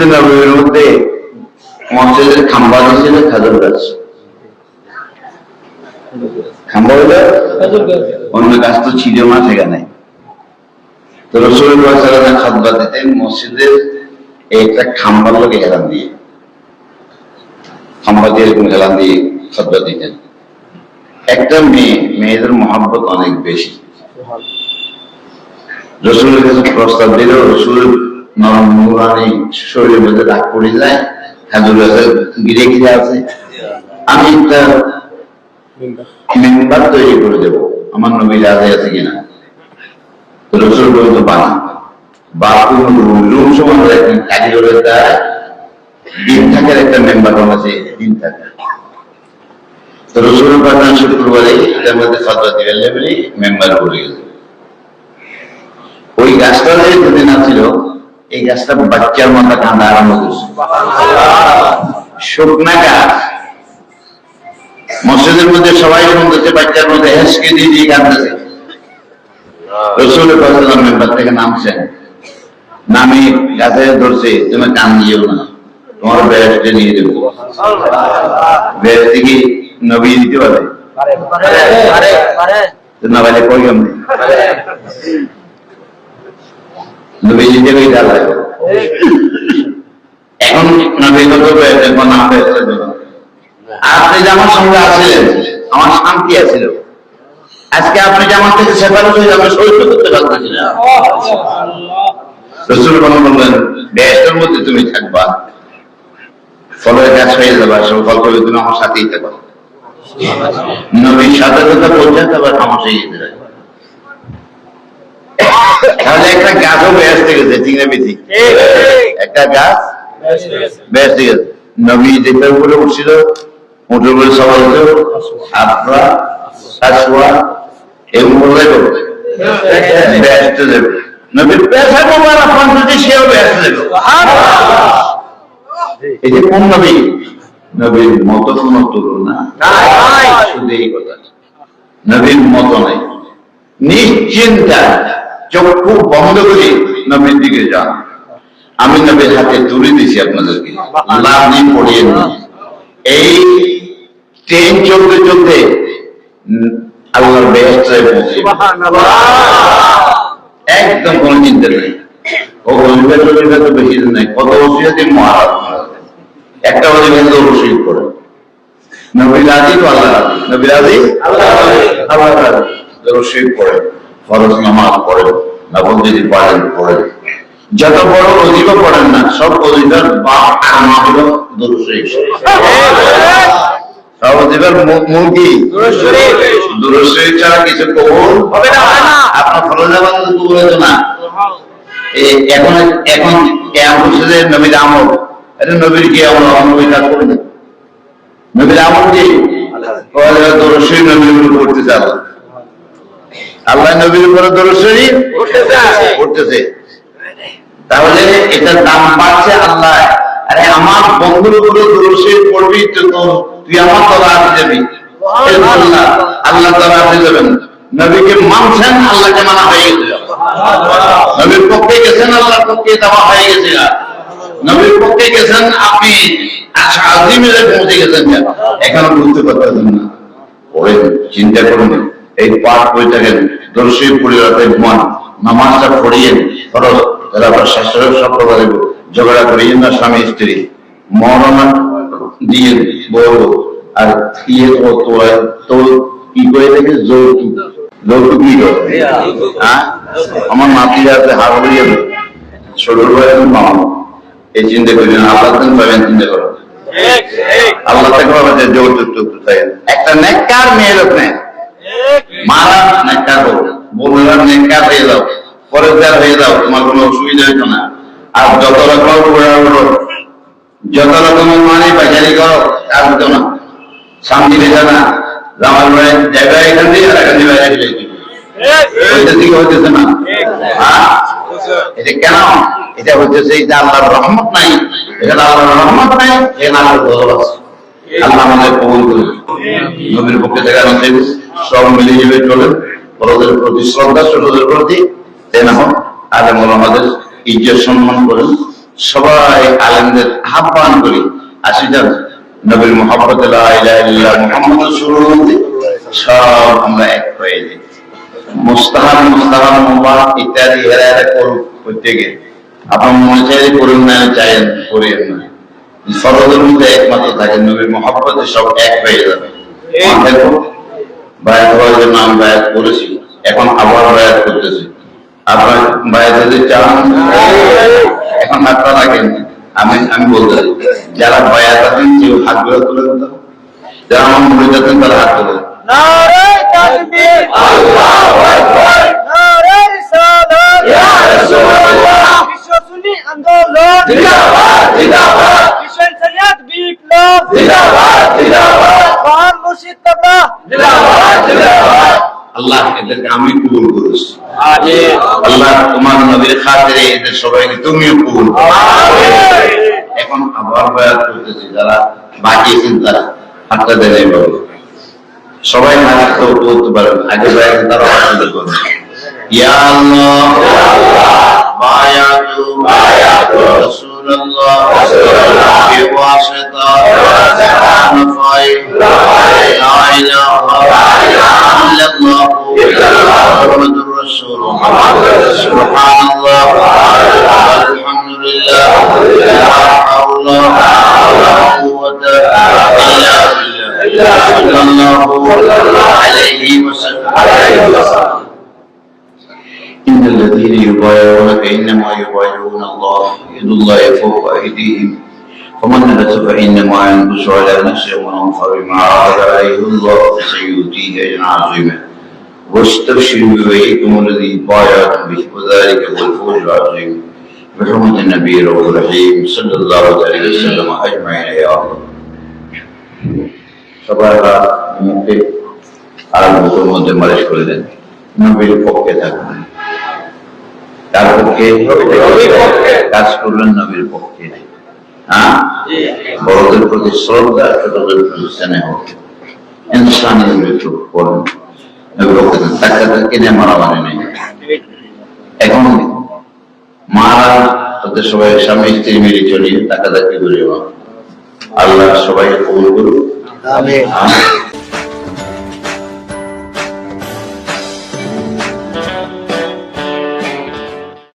মসজিদে নবীর মধ্যে মসজিদের খাম্বা ছিল খাজুর গাছ খাম্বা হইলে অন্য গাছ তো ছিল না সেখানে তো রসুল খাদ্া দিতেন মসজিদের একটা খাম্বার লোক হেলান দিয়ে। খাম্বা দিয়ে এরকম হেলান দিয়ে খাদ্া দিতেন একটা মেয়ে মেয়েদের মহাব্বত অনেক বেশি। রসুলের কাছে প্রস্তাব দিল রসুল নরম নুরানি শরীরের মধ্যে রাগ পড়ে যায় হাজুর গিরে গিরে আছে। আমি একটা মেম্বার তৈরি করে দেব। আমার নবী রাজে আছে কিনা? রসুল বলল বানা বাপু রুম সমান একদিন কারিগরের দ্বারা দিন থাকার একটা মেম্বার বানাচ্ছে দিন থাকা। তো রসুল পাঠান শুক্রবারে এটার মধ্যে ফতোয়া দিবেন লেভেলে মেম্বার করে গেছে ওই গাছটা যদি না এই গাছটা বাচ্চার মতো কান্দা আরম্ভ করছে। শুকনা গাছ মসজিদের মধ্যে সবাই শুনতেছে বাচ্চার মধ্যে হেসকে দিয়ে দিয়ে কাঁদতেছে। রসুলের কথা মেম্বার থেকে নামছেন। নামে গাছে ধরছে তুমি কান দিও না। তোমার বেড়াতে নিয়ে দেবো বেড়াতে কি নবী দিতে পারে? না পাইলে কই এখন না পেয়েছে আপনি যে আমার সঙ্গে আমার শান্তি আছিল? আজকে আপনি আমার থেকে হয়ে আমি সহ্য করতে বললেন মধ্যে তুমি থাকবা। ফলের গাছ হয়ে যাবা সব ফল করবে তুমি আমার সাথেই থাকবা। নবীর সাথে পৌঁছাতে আবার সমস্যা যেতে তাহলে একটা গাছও বেহেস্তে গেছে ঠিক না বেশি একটা গাছ ঠিক আছে নবী যেটা উপরে উঠছিল উঠে উপরে সবাই হতো আপনারা বলে ব্যস্ত দেবে। নবীর পেশা মোবারক পঞ্চটি সেও ব্যস্ত দেবে। এই যে কোন নবী? নবীর মত কোন তুলনা শুধু এই কথা নবীর মত নাই। নিশ্চিন্তা চক্ষু বন্ধ করে নবীর দিকে যান। আমি নবীর হাতে তুলে দিয়েছি আপনাদেরকে। লাভ নিয়ে পড়িয়ে এই ট্রেন চলতে চলতে আল্লাহর ব্যবস্থায় পৌঁছে একদম কোনো চিন্তা নেই। ও তো বেশি দিন নাই। কত দিন মহারাজ একটা তো ওষুধ করে নবী রাজি তো আল্লাহ আল্লাহ ওষুধ পড়ে। ফরজ নামাজ পড়ে নবম যদি পড়েন পড়ে। যত বড় অজিবা পড়েন না সব অজিবার বাপ দুরুশরীফ সব অজিবার দুরুশরীফ ছাড়া কিছু কবুল হবে না, আপনার ফরজ নামাজ কবুল হতো না। এখন এখন কেমন হচ্ছে নবীর আমল। এটা নবীর কি আমল নবী কাজ করে না নবীর আমল কি? উপর করতেছে আল্লাহ নবীর উপরে দরশরী করতেছে তাহলে এটার দাম পাচ্ছে আল্লাহ। আরে আমার বন্ধুর উপরে দরশরী পড়বি তো তুই আমার তলা আসে যাবি। আল্লাহ আল্লাহ তলা যাবেন। নবীকে মানছেন আল্লাহকে মানা হয়ে গেছে। নবীর পক্ষে গেছেন আল্লাহর পক্ষে দেওয়া হয়ে গেছে। নবীর পক্ষে গেছেন আপনি আজিমের পৌঁছে গেছেন। এখনও বুঝতে পারতেছেন না। ওই চিন্তা করুন এই পাঠ বই থাকেন দর্শী পরিবারে ঘুমান নামাজটা সম্প্রদায় ঝগড়া করিয়েন না স্বামী স্ত্রী মরণা দিয়ে আর ইয়ে তো কি করে যৌতুক? যৌতুক কি করে? হ্যাঁ? আমার নাতিরা আছে হাওড়িয়ে ছোট ভাই মামা। এই চিন্তা করি না আল্লাহ পাবেন চিন্তা করো। আল্লাহ থেকে ভাবে যৌতুক একটা নেককার মেয়ে লোক নেই মারা নেককার হোক বোনেরা নেককার হয়ে যাও পরেজগার হয়ে যাও তোমার কোনো অসুবিধা হইতো না আর যত রকম যত রকমের মানে বাজারি করো আর হতো না সামনে ভেজা না জামাল ভাই জায়গা এখান দিয়ে আর এখান দিয়ে বাইরে হইতেছে না? এটা কেন এটা হচ্ছে এই যে আল্লাহর রহমত নাই এখানে আল্লাহর রহমত নাই এখানে আল্লাহর ভালোবাসা আল্লাহ আমাদের কবুল করুন নবীর পক্ষে থেকে আমাদের সব মিলে যাবে চলে। বড়দের প্রতি শ্রদ্ধা ছোটদের প্রতি এমন আমাদের ইজ্জত সম্মান করেন সবাই আলেমদের আহ্বান করি। আসি যান নবীর মোহাম্মদ মোহাম্মদ শুরু সব আমরা এক হয়ে যাই। মুস্তাহান মুস্তাহান মুবাহ ইত্যাদি এরা এরা করুক প্রত্যেকে। আপনার মনে চাইলে করুন না চাইেন করেন না। সরদের মধ্যে একমাত্র থাকে নবীর মোহাম্মতে সব এক হয়ে যাবে। বায়াত হওয়ার জন্য আমি বায়াত করেছি। এখন আবার বায়াত করতেছি। আপনার বায়াত যদি চান এখন হাতটা রাখেন। আমি আমি বলতে চাই, যারা বায়াত আছেন কেউ হাত হাতগুলো তুলে দিতে যারা আমার মনে যাচ্ছেন তারা হাত তুলে দেন। নারে তাকবীর। আল্লাহু আকবার। নারে রিসালাত রাসূলুল্লাহ। বিশ্ব সুন্নি আন্দোলন। জিন্দাবাদ, জিন্দাবাদ। বিশ্ব ইনসানিয়াত বিপ্লব। জিন্দাবাদ, জিন্দাবাদ। মহান মুর্শিদ তবলা আল্লাহ এদেরকে আমি কবুল করিস আল্লাহ তোমার নবীর খাতিরে এদের সবাইকে তুমিও কবুল এখন আবার বয়াত করতেছি যারা বাকি আছেন তারা হাতটা দেন এইভাবে। সবাই হাত তো করতে পারেন আগে বয়াতে তারা হাত করবে ইয়া আল্লাহ বায়াতু রাসূলুল্লাহ বিওয়াসিতা নাফাই লা ইলাহা إلا الله محمد رسول الله سبحان الله الحمد لله لا حول ولا قوة إلا بالله صلى الله عليه وسلم إن الذين يبايعونك إنما يبايعون الله يد الله فوق أيديهم. ومن نكث فإنما ينكث على نفسه ومن أوفى بما عاهد عليه الله فسيؤتيه أجرا عظيما واستبشروا ببيعكم الذي بايعتم به وذلك هو الفوز العظيم بحرمة النبي الرؤوف الرحيم صلى الله عليه وسلم أجمعين يا الله সবাই মুখে আর মুখের মধ্যে মালিশ করে দেন নবীর পক্ষে থাকবেন তার পক্ষে কাজ করলেন নবীর পক্ষে হ্যাঁ? বড়দের প্রতি শ্রদ্ধা ছোটদের প্রতি স্নেহ। ইনসানের মৃত্যু করেন নিয়ে মারামারি নেই। এখন মারা তাদের সবাই স্বামী স্ত্রী মিলে চলিয়ে টাকা করে আল্লাহ সবাই কবুল করুক।